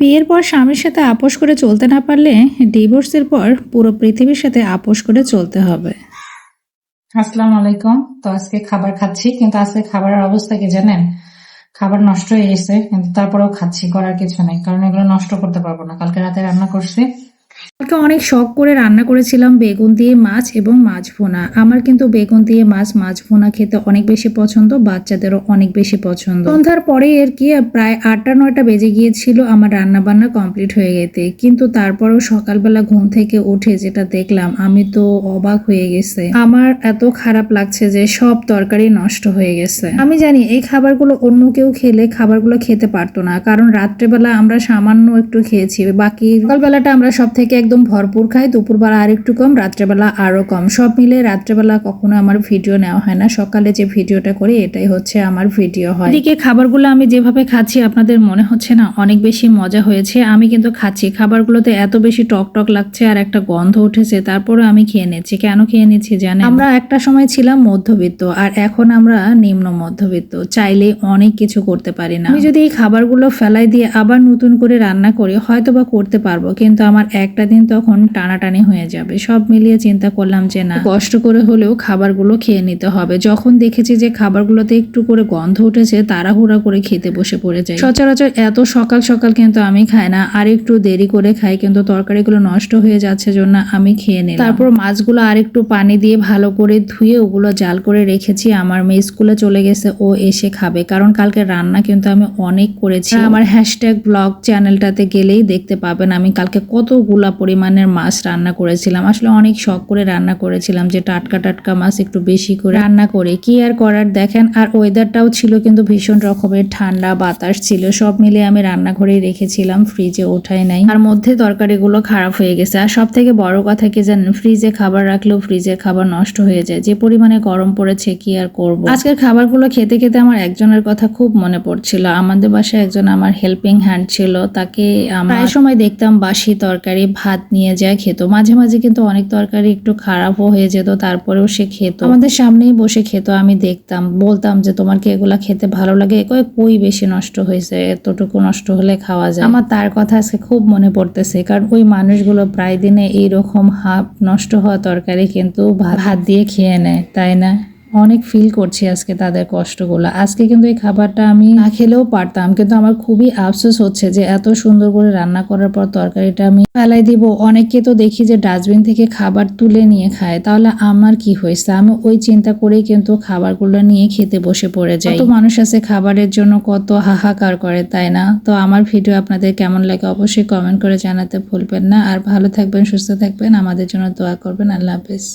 বিয়ের পর স্বামীর সাথে আপোষ করে চলতে না পারলে ডিভোর্সের পর পুরো পৃথিবীর সাথে আপোষ করে চলতে হবে। আসসালামু আলাইকুম। তো আজকে খাবার খাচ্ছি, কিন্তু আজকে খাবারের অবস্থা কি জানেন? খাবার নষ্ট হয়ে গেছে, কিন্তু তারপরেও খাচ্ছি, করার কিছু নেই, কারণ এগুলো নষ্ট করতে পারব না। কালকে রাতে রান্না করছি কালকে অনেক শখ করে রান্না করেছিলাম বেগুন দিয়ে মাছ এবং মাছ ভুনা। আমার কিন্তু বেগুন দিয়ে মাছ মাছ ভুনা খেতে অনেক বেশি পছন্দ, বাচ্চাদেরও অনেক বেশি পছন্দ। সন্ধ্যার পরে এর কি, প্রায় আটটা, নয়টা বেজে গিয়েছিল আমার রান্না বান্না কমপ্লিট হয়ে গেতে। কিন্তু তারপরেও সকালবেলা ঘুম থেকে উঠে যেটা দেখলাম, আমি তো অবাক হয়ে গেছে। আমার এত খারাপ লাগছে যে সব তরকারি নষ্ট হয়ে গেছে। আমি জানি এই খাবারগুলো অন্য কেউ খেলে খাবারগুলো খেতে পারতো না, কারণ রাত্রেবেলা আমরা সামান্য একটু খেয়েছি, বাকি সকালবেলাটা আমরা সব থেকে একদম ভরপুর খাই দুপুরবেলা আর একটু কম রাত্রেবেলা আরও কম। সব মিলে রাত্রেবেলা কখনো আমার ভিডিও নেওয়া হয় না। সকালে যে ভিডিওটা করি এটাই হচ্ছে আমার ভিডিও হয়। এদিকে খাবারগুলো আমি যেভাবে খাচ্ছি আপনাদের মনে হচ্ছে না? অনেক বেশি মজা হয়েছে। আমি কিন্তু খাচ্ছি। খাবারগুলোতে এত বেশি টক টক লাগছে আর একটা গন্ধ উঠেছে তারপরে আমি খেয়ে নিচ্ছি। কেন খেয়ে নিচ্ছি জানেন? আমরা একটা সময় ছিলাম মধ্যবিত্ত আর এখন আমরা নিম্ন মধ্যবিত্ত। চাইলে অনেক কিছু করতে পারি না। আমি যদি এই খাবারগুলো ফেলাই দিয়ে আবার নতুন করে রান্না করি হয়তো বা করতে পারব। কিন্তু আমার একটা দিন তখন টানাটানি হয়ে যাবে। সব মিলিয়ে চিন্তা করলাম যে না, কষ্ট করে হলেও খাবারগুলো খেয়ে নিতে হবে। যখন দেখেছি যে খাবারগুলোতে একটু করে গন্ধ উঠেছে, তাড়াহুড়া করে খেতে বসে পড়ে যায় সচরাচর এত সকাল সকাল কিন্তু আমি খাই না, আর একটু দেরি করে খাই, কিন্তু তরকারিগুলো নষ্ট হয়ে যাচ্ছে জন্য আমি খেয়ে নিই তারপর মাছগুলো আর একটু পানি দিয়ে ভালো করে ধুয়ে ওগুলো জাল করে রেখেছি। আমার মেয়ে স্কুলে চলে গেছে, ও এসে খাবে, কারণ কালকে রান্না কিন্তু আমি অনেক করেছি। আমার হ্যাশট্যাগ ব্লগ চ্যানেলটাতে গেলেই দেখতে পাবেন আমি কালকে কতগুলা পরিমাণের মাছ রান্না করেছিলাম। আসলে অনেক শখ করে রান্না করেছিলাম যে টাটকা টাটকা মাছ একটু বেশি করে রান্না করে। কি আর করার দেখেন, আর ওয়েদারটাও ছিল কিন্তু ভীষণ রকমের ঠান্ডা, বাতাস ছিল। সব মিলে আমি রান্নাঘরেই রেখেছিলাম ফ্রিজে ওঠাই নাই। আর মধ্যে তরকারিগুলো খারাপ হয়ে গেছে। আর সব থেকে বড় কথা কি জানেন ফ্রিজে খাবার রাখলেও ফ্রিজের খাবার নষ্ট হয়ে যায়। যে পরিমাণে গরম পড়েছে, কি আর করব? আজকের খাবারগুলো খেতে খেতে আমার একজনের কথা খুব মনে পড়ছিল। আমাদের বাসায় একজন আমার হেল্পিং হ্যান্ড ছিল। তাকে প্রায় সময় দেখতাম বাসি তরকারি, ভাত নিয়ে যায় খেত। মাঝে মাঝে কিন্তু অনেক তরকারি একটু খারাপও হয়ে যেত, তারপরেও সে খেত। আমাদের সামনেই বসে খেত, আমি দেখতাম, বলতাম যে, তোমার কি এগুলা খেতে ভালো লাগে? কয়, কই বেশি নষ্ট হয়েছে, এতটুকু নষ্ট হলে খাওয়া যায়? আমার তার কথা আজকে খুব মনে পড়তেছে, কারণ ওই মানুষগুলো প্রায় দিনে এইরকম হাফ নষ্ট হওয়া তরকারি কিন্তু ভাত ভাত দিয়ে খেয়ে নেয়, তাই না? অনেক ফিল করছি আজকে তাদের কষ্টগুলো। আজকে কিন্তু এই খাবারটা আমি না খেলেও পারতাম, কিন্তু আমার খুবই আফসোস হচ্ছে যে এত সুন্দর করে রান্না করার পর তরকারিটা আমি ফেলাই দিব। অনেককে তো দেখি যে ডাস্টবিন থেকে খাবার তুলে নিয়ে খায়, তাহলে আমার কি হয়েছে? আমি ওই চিন্তা করেই কিন্তু খাবারগুলো নিয়ে খেতে বসে পড়ে যাই। কত মানুষ আছে খাবারের জন্য কত হাহাকার করে, তাই না? তো আমার ভিডিও আপনাদের কেমন লাগে অবশ্যই কমেন্ট করে জানাতে ভুলবেন না। আর ভালো থাকবেন, সুস্থ থাকবেন, আমাদের জন্য দোয়া করবেন। আল্লাহ হাফেজ।